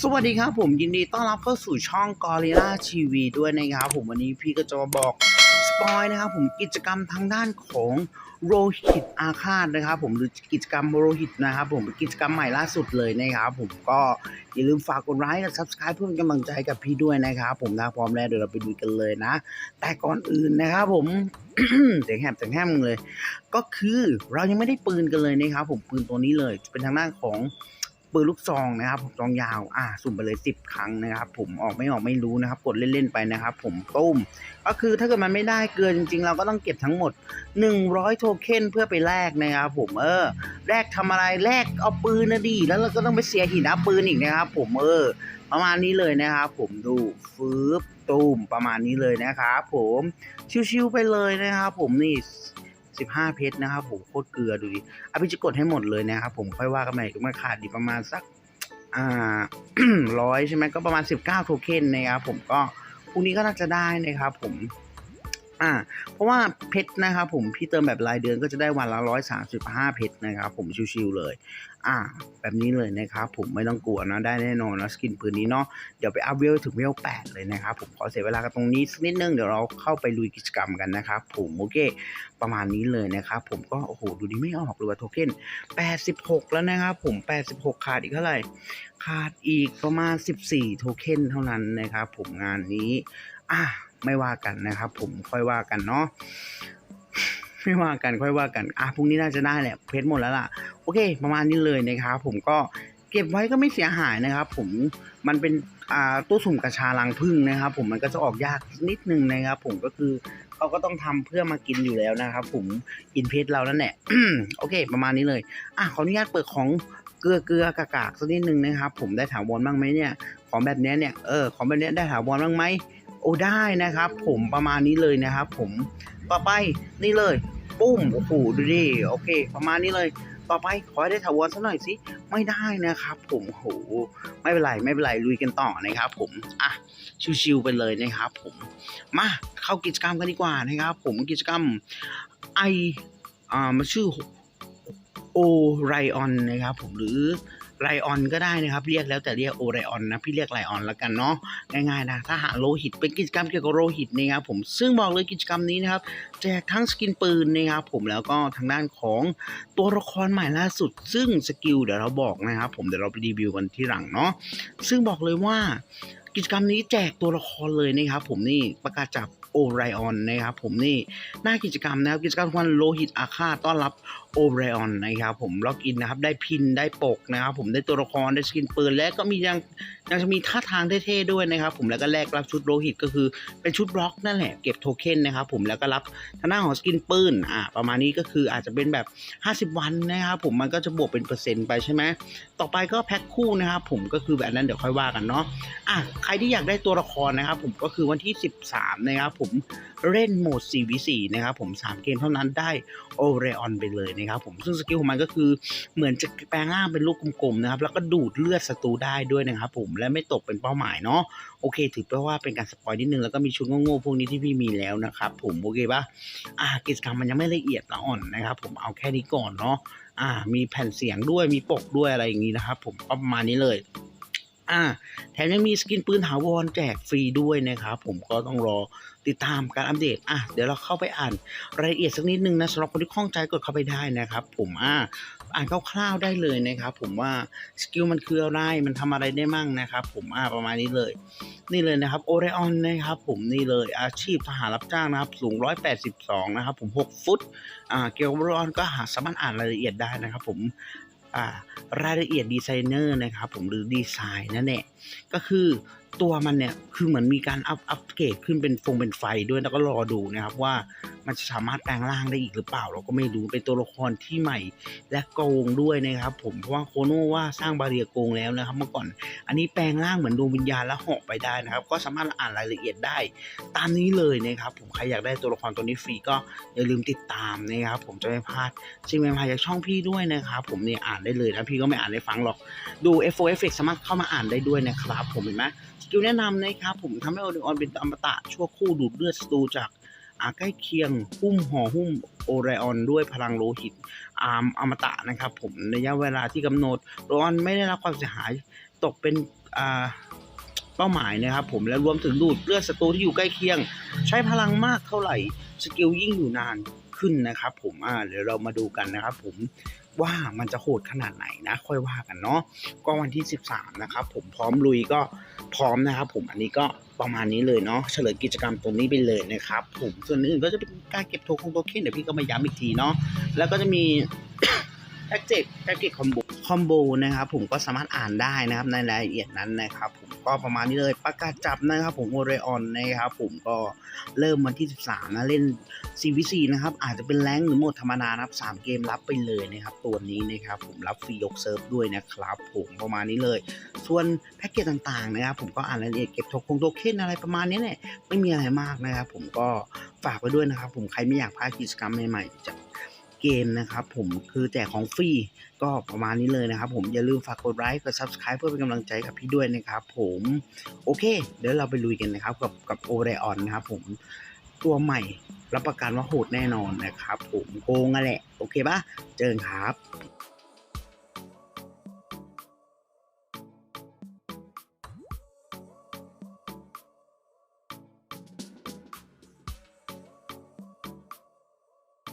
สวัสดีครับผมยินดีต้อนรับเข้าสู่ช่อง Gorilla TV ด้วยนะครับผมวันนี้พี่ก็จะมาบอกสปอยนะครับผมกิจกรรมทางด้านของโรหิตอาฆาตนะครับผมหรือกิจกรรมโรหิตนะครับผมเป็นกิจกรรมใหม่ล่าสุดเลยนะครับผมก็อย่าลืมฝากกดไลค์และ Subscribe เพื่อเป็นกำลังใจกับพี่ด้วยนะครับผมถ้าพร้อมแล้วเดี๋ยวเราไปดูกันเลยนะ แต่ก่อนอื่นนะครับผมเสียงแหบเสียงแหบเลย ก็คือเรายังไม่ได้ปืนกันเลยนะครับผมปืนตัวนี้เลยเป็นทางด้านของ ปืนลูกซองนะครับซองยาว อ่า สุ่มไปเลยสิบครั้งนะครับ ผมออกไม่ออกไม่รู้นะครับ กดเล่นๆไปนะครับ ผมตุ้ม ก็คือถ้าเกิดมันไม่ได้เกินจริง ๆ เราก็ต้องเก็บทั้งหมด 100 โทเค็นเพื่อไปแลกนะครับ ผมเออแลกทำอะไรแลกเอาปืนนะดิแล้วเราก็ต้องไปเสียหินเอัพปืนอีกนะครับ ผมเออ ประมาณนี้เลยนะครับ ผมดูฟืบตุ้มประมาณนี้เลยนะครับ ผมชิวๆไปเลยนะครับ ผมนี่ 15 เพชรนะครับผมโคตรเกลือดูดิอภิจิกดให้หมดเลยนะครับผมค่อยว่ากันใหม่ก็มาขาดดีประมาณสักอ่าร้อยใช่ไหมก็ประมาณ 19 โทเค็นนะครับผมก็พรุ่งนี้ก็น่าจะได้นะครับผม อ่า เพราะว่าเพชรนะครับผมพี่เติมแบบรายเดือนก็จะได้วันละร้อยสามสิบห้าเพชรนะครับผมชิวๆเลย อ่า แบบนี้เลยนะครับผมไม่ต้องกลัวนะได้แน่นอนนะสกินปืนนี้เนาะเดี๋ยวไปอัพเวลถึงเวลแปดเลยนะครับผมขอเสียเวลากันตรงนี้สักนิดนึงเดี๋ยวเราเข้าไปลุยกิจกรรมกันนะครับผมโอเคประมาณนี้เลยนะครับผมก็โอ้โหดูดีไม่ออกเลยว่าโทเค็น86แล้วนะครับผม86ขาดอีกเท่าไหร่ขาดอีกประมาณ 14 โทเค็นเท่านั้นนะครับผมงานนี้ อะ ไม่ว่ากันนะครับ ผมค่อยว่ากันเนาะไม่ว่ากันค่อยว่ากันอะพรุ่งนี้น่าจะได้แหละเพชรหมดแล้วล่ะโอเค ประมาณนี้เลยนะครับผมก็เก็บไว้ก็ไม่เสียหายนะครับ ผมมันเป็นอ่าตู้สุ่มกระชาลังพึ่งนะครับ ผมมันก็จะออกยากนิดนึงนะครับ ผมก็คือเขาก็ต้องทำเพื่อมากินอยู่แล้วนะครับ ผมกินเพชรเรานั่นแหละโอเค ประมาณนี้เลยอะขออนุญาตเปิดของเกลือเกลือกากากสักนิดนึงนะครับ ผมได้ถาวรบ้างไหมเนี่ย ของแบบนี้เนี่ยเออของแบบนี้ได้ถาวรบ้างไหม โอ้ได้นะครับ ผมประมาณนี้เลยนะครับ ผมต่อไปนี่เลยปุ้มโอ้โหดูดิโอเค ประมาณนี้เลย ต่อไปขอได้ถาวรสักหน่อยสิไม่ได้นะครับ ผมโหไม่เป็นไรไม่เป็นไรลุยกันต่อนะครับ ผมอะชิวๆไปเลยนะครับ ผมมาเข้ากิจกรรมกันดีกว่านะครับ ผมกิจกรรมไออ่ามันชื่อโอไรออนนะครับ ผมหรือ ไรออนก็ได้นะครับ เรียกแล้วแต่เรียกโอไรออนนะพี่เรียกไรออนแล้วกันเนาะง่ายๆนะถ้าหาโลหิตเป็นกิจกรรมเกี่ยวกับโลหิตนะครับผมซึ่งบอกเลยกิจกรรมนี้นะครับแจกทั้งสกินปืนนะครับผมแล้วก็ทางด้านของตัวละครใหม่ล่าสุด ซึ่งสกิลเดี๋ยวเราบอกนะครับ ผมเดี๋ยวเราไปรีวิวกันที่หลังเนาะซึ่งบอกเลยว่ากิจกรรมนี้แจกตัวละครเลยนะครับผมนี่ประกาศจับโอไรออนนะครับผมนี่หน้ากิจกรรมนะครับกิจกรรมวันโลหิตอาฆาตต้อนรับ โอไรออนนะครับผมล็อกอินนะครับได้พินได้ปกนะครับผมได้ตัวละครได้สกินปืนและก็มียังยังจะมีท่าทางเท่ๆด้วยนะครับผมแล้วก็แลกรับชุดโลหิตก็คือเป็นชุดบล็อกนั่นแหละเก็บโทเค็นนะครับผมแล้วก็รับทางหน้าของสกินปืนอ่าประมาณนี้ก็คืออาจจะเป็นแบบ 50 วันนะครับผมมันก็จะบวกเป็นเปอร์เซ็นต์ไปใช่ไหมต่อไปก็แพ็คคู่นะครับผมก็คือแบบนั้นเดี๋ยวค่อยว่ากันเนาะอะใครที่อยากได้ตัวละครนะครับผมก็คือวันที่ 13 นะครับผมเล่นโหมด 4v4 นะครับผม3เกมเท่านั้นได้โอเรออนไปเลยนะครับผมซึ่งสกิลของมันก็คือเหมือนจะแปลงร่างเป็นลูกกลมๆนะครับแล้วก็ดูดเลือดศัตรูได้ด้วยนะครับผมและไม่ตกเป็นเป้าหมายเนาะโอเค ถือว่าเป็นการสปอยนิดนึงแล้วก็มีชุดโง่ๆพวกนี้ที่พี่มีแล้วนะครับผมโอเคปะอะกิจกรรมมันยังไม่ละเอียดละอ่อนนะครับผมเอาแค่นี้ก่อนเนาะอ่ามีแผ่นเสียงด้วยมีปกด้วยอะไรอย่างนี้นะครับผมประมาณนี้เลย อ่าแถมยังมีสกินปืนถาวรแจกฟรีด้วยนะครับผมก็ต้องรอติดตามการอัปเดตอะเดี๋ยวเราเข้าไปอ่านรายละเอียดสักนิดนึงนะสำหรับคนที่ข้องใจกดเข้าไปได้นะครับ ผมอ่าอ่านคร่าวๆได้เลยนะครับ ผมว่าสกิลมันคืออะไรมันทำอะไรได้มั่งนะครับ ผมอ่าประมาณนี้เลย นี่เลยนะครับโอเรออนนะครับ ผมนี่เลยอาชีพทหารรับจ้างนะครับ สูง 182 นะครับ ผม 6 ฟุตอ่าเกี่ยวกับโอเรออนก็หาสามารถอ่านรายละเอียดได้นะครับ ผม รายละเอียดดีไซเนอร์นะครับผมหรือดีไซน์นั่นแหละก็คือ ตัวมันเนี่ยคือเหมือนมีการอัพอัปเกรดขึ้นเป็นฟงเป็นไฟด้วยแล้วก็รอดูนะครับว่ามันจะสามารถแปลงร่างได้อีกหรือเปล่า เราก็ไม่รู้เป็นตัวละครที่ใหม่และโกงด้วยนะครับ ผมเพราะว่าโคโน่ว่าสร้างบาเรียโกงแล้วนะครับเมื่อก่อน อันนี้แปลงร่างเหมือนดวงวิญญาณแล้วเหาะไปได้นะครับ ก็สามารถอ่านรายละเอียดได้ ตามนี้เลยนะครับ ผมใครอยากได้ตัวละครตัวนี้ฟรีก็อย่าลืมติดตามนะครับ ผมจะไม่พลาดสิ่งใหม่ๆจากช่องพี่ด้วยนะครับผมเนี่ยอ่านได้เลยนะพี่ก็ไม่อ่านให้ฟังหรอกดู F4 Effect สามารถเข้ามาอ่านได้ด้วยนะครับ ผมเห็นไหมสกิลแนะนำนะครับผมทำให้โอเดออนเป็นอมตะชั่วคู่ดูดเลือดศัตรูจากอาใกล้เคียงหุ้มห่อหุ้มโอไรออนด้วยพลังโลหิตอามอมตะนะครับผมระยะเวลาที่กำหนดโรออนไม่ได้รับความเสียหายตกเป็นอ่าเป้าหมายนะครับผมและรวมถึงดูดเลือดศัตรูที่อยู่ใกล้เคียง ใช้พลังมากเท่าไหร่สกิลยิ่งอยู่นานขึ้นนะครับผมอ่าเดี๋ยวเรามาดูกันนะครับผม ว่ามันจะโหดขนาดไหนนะค่อยว่ากันเนาะก็วันที่ 13 นะครับผมพร้อมลุยก็พร้อมนะครับ ผมอันนี้ก็ประมาณนี้เลยเนาะเฉลยกิจกรรมตรงนี้ไปเลยนะครับผมส่วนอื่นก็จะเป็นการเก็บโทคงโทเค็นเดี๋ยวพี่ก็มาย้ำอีกทีเนาะแล้วก็จะมี แพ็กเกจแพ็กเกจคอมโบคอมโบนะครับผมก็สามารถอ่านได้นะครับในรายละเอียดนั้นนะครับผมก็ประมาณนี้เลยประกาศจับนะครับผมโอเรออนนะครับผมก็เริ่มวันที่ 13 นะเล่น CVC นะครับอาจจะเป็นแรงหรือโหมดธรรมดานะครับ 3 เกมรับไปเลยนะครับตัวนี้นะครับผมรับฟรียกเซิร์ฟด้วยนะครับผมประมาณนี้เลย ส่วนแพ็กเกจต่างๆนะครับผมก็อ่านรายละเอียดเก็บโทคงโทเค็นอะไรประมาณนี้แหละไม่มีอะไรมากนะครับผมก็ฝากไว้ด้วยนะครับผมใครไม่อยากพลาดกิจกรรมใหม่ๆจาก เกมนะครับผมคือแจกของฟรีก็ประมาณนี้เลยนะครับผมอย่าลืมฝากกดไลค์กด subscribe เพื่อเป็นกำลังใจกับพี่ด้วยนะครับผมโอเค เดี๋ยวเราไปลุยกันนะครับกับกับโอเรออนนะครับผมตัวใหม่รับประกันว่าโหดแน่นอนนะครับผมโกงอะแหละ โอเคปะเจอกันครับ